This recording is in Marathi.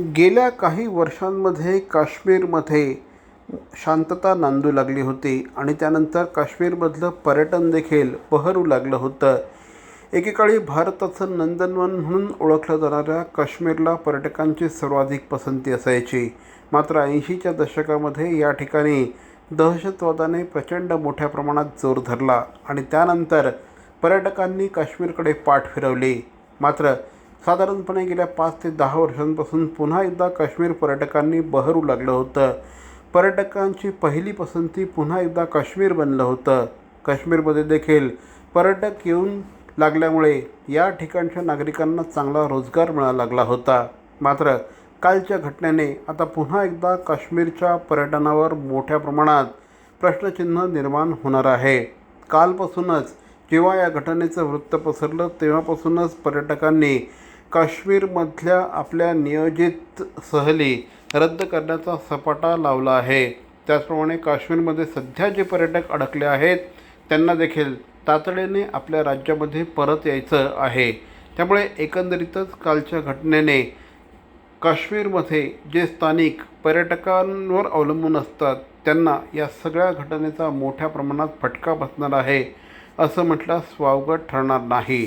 गेल्या काही वर्षांमध्ये काश्मीरमध्ये शांतता नांदू लागली होती आणि त्यानंतर काश्मीरमधलं पर्यटन देखील बहरू लागलं होतं. एकेकाळी भारताचं नंदनवन म्हणून ओळखलं जाणाऱ्या काश्मीरला पर्यटकांची सर्वाधिक पसंती असायची. मात्र ऐंशीच्या दशकामध्ये या ठिकाणी दहशतवादाने प्रचंड मोठ्या प्रमाणात जोर धरला आणि त्यानंतर पर्यटकांनी काश्मीरकडे पाठ फिरवली. मात्र साधारणपणे गेल्या पाच ते दहा वर्षांपासून पुन्हा एकदा काश्मीर पर्यटकांनी बहरू लागलं होतं. पर्यटकांची पहिली पसंती पुन्हा एकदा काश्मीर बनलं होतं. काश्मीरमध्ये देखील पर्यटक येऊन लागल्यामुळे या ठिकाणच्या नागरिकांना चांगला रोजगार मिळा लागला होता. मात्र कालच्या घटनेने आता पुन्हा एकदा काश्मीरच्या पर्यटनावर मोठ्या प्रमाणात प्रश्नचिन्ह निर्माण होणार आहे. कालपासूनच जेव्हा या घटनेचं वृत्त पसरलं तेव्हापासूनच पर्यटकांनी काश्मीरमधल्या आपल्या नियोजित सहली रद्द करण्याचा सपाटा लावला आहे. त्याचप्रमाणे काश्मीरमध्ये सध्या जे पर्यटक अडकले आहेत त्यांना देखील तातडीने आपल्या राज्यामध्ये परत यायचं आहे. त्यामुळे एकंदरीतच कालच्या घटनेने काश्मीरमध्ये जे स्थानिक पर्यटकांवर अवलंबून असतात त्यांना या सगळ्या घटनेचा मोठ्या प्रमाणात फटका बसणार आहे असं म्हटल्यास वावगं ठरणार नाही.